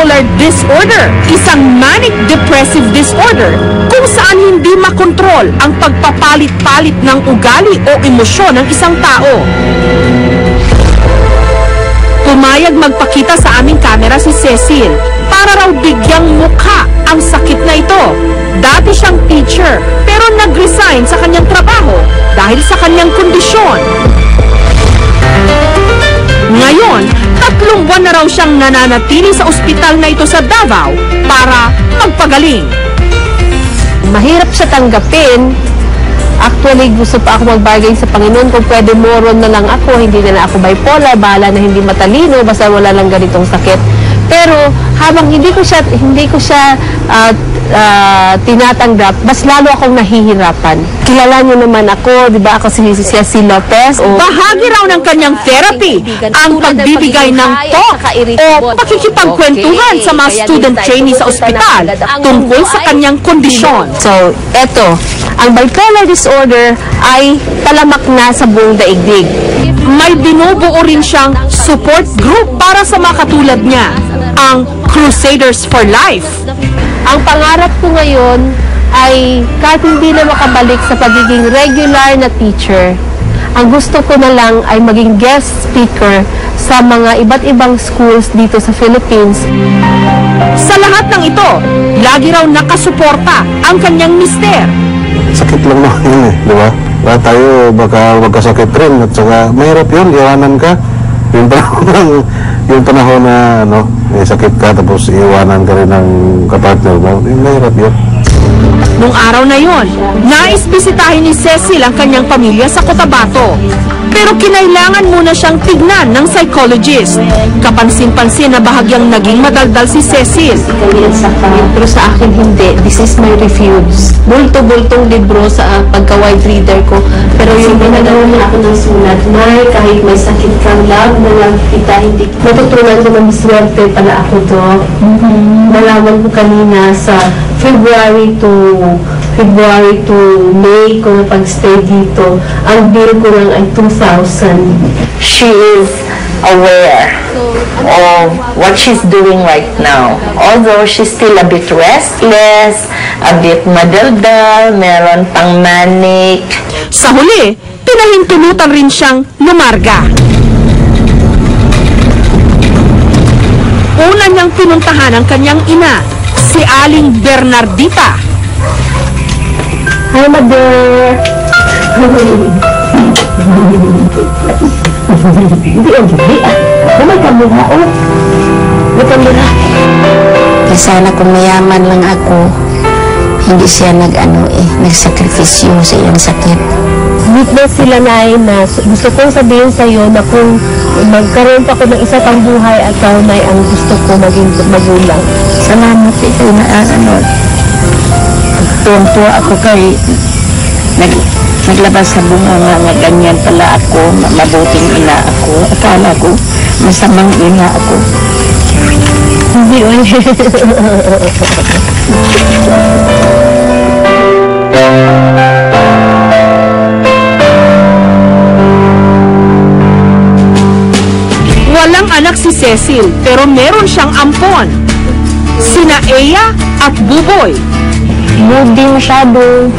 bipolar disorder, isang manic depressive disorder kung saan hindi makontrol ang pagpapalit-palit ng ugali o emosyon ng isang tao. Pumayag magpakita sa aming kamera si Cecil para raw bigyang mukha ang sakit na ito. Dati siyang teacher pero nag-resign sa kanyang trabaho dahil sa kanyang kondisyon. Raw siyang nananatili sa ospital na ito sa Davao para magpagaling. mahirap siya tanggapin. Actually, gusto pa ako mag-bargain sa Panginoon kung pwede moron na lang ako, hindi na, na ako bipolar, bahala na hindi matalino, basta wala lang ganitong sakit. Pero habang hindi ko siya hindi ko siya ah, ah, tinatanggap, mas lalo akong nahihirapan. Kilala niyo naman ako, 'di ba? Ako si si si Lopez o Bahagi raw ng kanyang therapy ang pagbibigay ng talk o pakikipagkwentuhan sa mga student trainee sa ospital tungkol sa kanyang kondisyon. So, eto, ang bipolar disorder ay talamak na sa buong daigdig. May binubuo rin siyang support group para sa mga katulad niya, ang Crusaders for Life. Ang pangarap ko ngayon ay kahit hindi na makabalik sa pagiging regular na teacher, ang gusto ko na lang ay maging guest speaker sa mga iba't ibang schools dito sa Philippines. Sa lahat ng ito, lagi raw nakasuporta ang kanyang mister. sakit lang naman yun eh, di ba? Baka tayo baka magkasakit rin at saka mahirap yun, iwanan ka. Yung panahon, ng- yung panahon na ano, may sakit ka tapos iwanan ka rin ng kapartner mo, yung mahirap yun. Nung araw na yon, nais bisitahin ni Cecil ang kanyang pamilya sa Cotabato. Pero kinailangan muna siyang tignan ng psychologist. Kapansin-pansin na bahagyang naging madaldal si Cecil. Pero sa akin hindi. This is my refuge. Bulto-bultong libro sa ah, pagka-wide reader ko. Pero yung ginagawa na ako ng sulat, Nay, kahit may sakit kang love na lang kita, hindi. Natutunan ko na maswerte pala ako to. Nalaman ko kanina sa February to February to May ko na pag-stay dito. Ang bill ko lang ay 2,000. she is aware of what she's doing right now. Although she's still a bit restless, a bit madaldal, meron pang manic. Sa huli, pinahintulutan rin siyang lumarga. Una niyang pinuntahan ang kanyang ina, si Aling Bernardita. Hi, mother! Hindi, ang hindi ah. Oh, may kamera, oh. May kamera. Eh, sana kung mayaman lang ako, hindi siya nag-ano eh, nagsakripisyo sa iyong sakit. Witness sila na na gusto kong sabihin sa iyo na kung magkaroon pa ako ng isa pang buhay at ikaw na ang gusto ko maging magulang. Salamat ikaw na ah, ano, tuwang-tuwa ako kay nag, naglabas sa bunga nga nga ganyan pala ako, ma- mabuting ina ako. Akala ko, masamang ina ako. Hindi, oy. Walang anak si Cecil pero meron siyang ampon. Sina Eya at Buboy. moody masyado.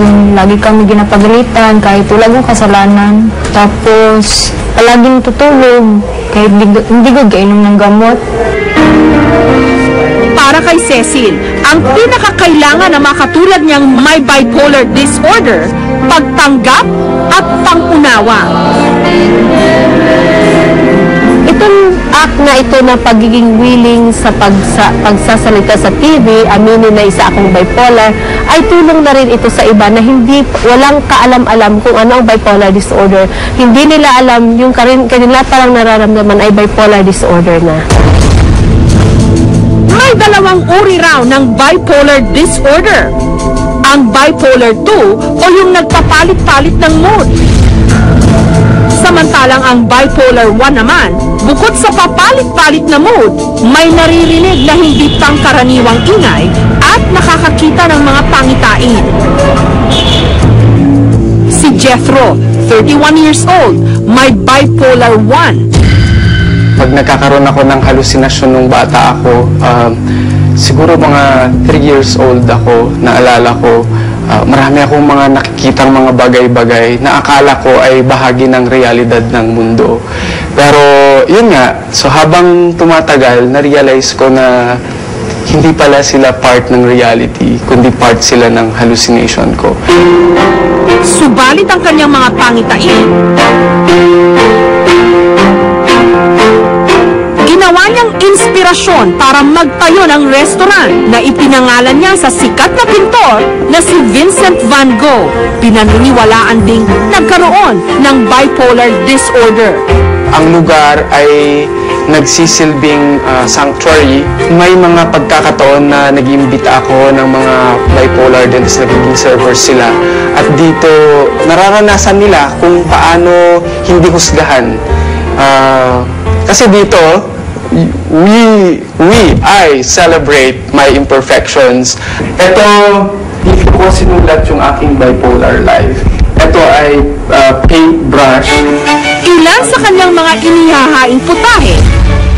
Yung lagi kami ginapagalitan kahit wala kong kasalanan. Tapos, palaging tutulog kahit di, hindi ko gainom ng gamot. Para kay Cecil, ang pinakakailangan ng mga katulad niyang may bipolar disorder, pagtanggap at pangunawa. Act na ito na pagiging willing sa pagsa, pagsasalita sa TV, aminin na isa akong bipolar, ay tulong na rin ito sa iba na hindi, walang kaalam-alam kung ano ang bipolar disorder. Hindi nila alam, yung karin, kanila parang nararamdaman ay bipolar disorder na. May dalawang uri raw ng bipolar disorder. Ang bipolar 2 o yung nagpapalit-palit ng mood. Samantalang ang bipolar 1 naman, bukod sa papalit-palit na mood, may naririnig na hindi pangkaraniwang ingay at nakakakita ng mga pangitain. Si Jethro, 31 years old, may bipolar 1. pag nagkakaroon ako ng halusinasyon nung bata ako, um, siguro mga 3 years old ako, naalala ko, ah, marami akong mga nakikitang mga bagay-bagay na akala ko ay bahagi ng realidad ng mundo. Pero yun nga, so habang tumatagal, na-realize ko na hindi pala sila part ng reality, kundi part sila ng hallucination ko. Subalit ang kanyang mga pangitain, ginawa niyang inspirasyon para magtayo ng restaurant na ipinangalan niya sa sikat na pintor na si Vincent van Gogh. Pinaniniwalaan ding nagkaroon ng bipolar disorder. ang lugar ay nagsisilbing ah, sanctuary. May mga pagkakataon na nag-imbita ako ng mga bipolar din, tapos nagiging servers sila. At dito, nararanasan nila kung paano hindi husgahan. Ah, kasi dito, we, we, I celebrate my imperfections. Ito, hindi ko sinulat yung aking bipolar life. Ito ay ah, paintbrush. Ilan sa kanyang mga inihahaing putahe,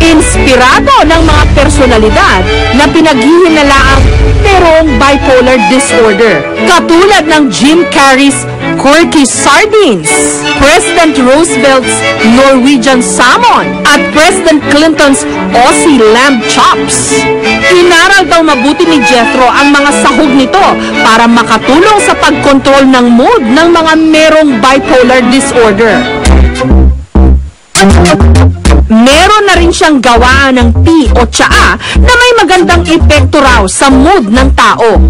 inspirado ng mga personalidad na pinaghihinalaang merong bipolar disorder. Katulad ng Jim Carrey's Quirky Sardines, President Roosevelt's Norwegian Salmon, at President Clinton's Aussie Lamb Chops. Inaral daw mabuti ni Jethro ang mga sahog nito para makatulong sa pagkontrol ng mood ng mga merong bipolar disorder. Meron na rin siyang gawaan ng tea o tsaa na may magandang epekto raw sa mood ng tao.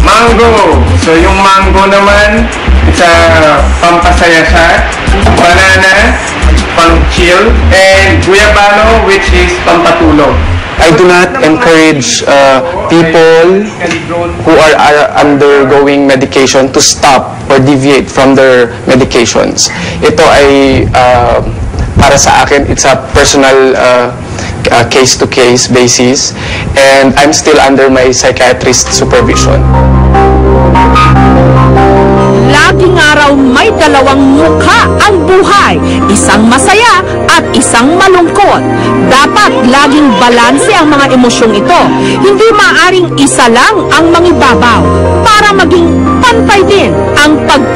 Mango. So yung mango naman, sa pampasaya siya. Banana, pang chill. And guyabano, which is pampatulog. I do not encourage uh, people who are, are undergoing medication to stop or deviate from their medications. Ito ay uh, para sa akin, it's a personal uh, uh, case-to-case basis and I'm still under my psychiatrist supervision. Laging araw may dalawang mukha ang buhay, isang masaya at isang malungkot. Dapat laging balanse ang mga emosyong ito. Hindi maaring isa lang ang mangibabaw para maging pantay din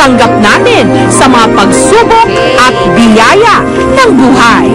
tanggap natin sa mga pagsubok at biyaya ng buhay.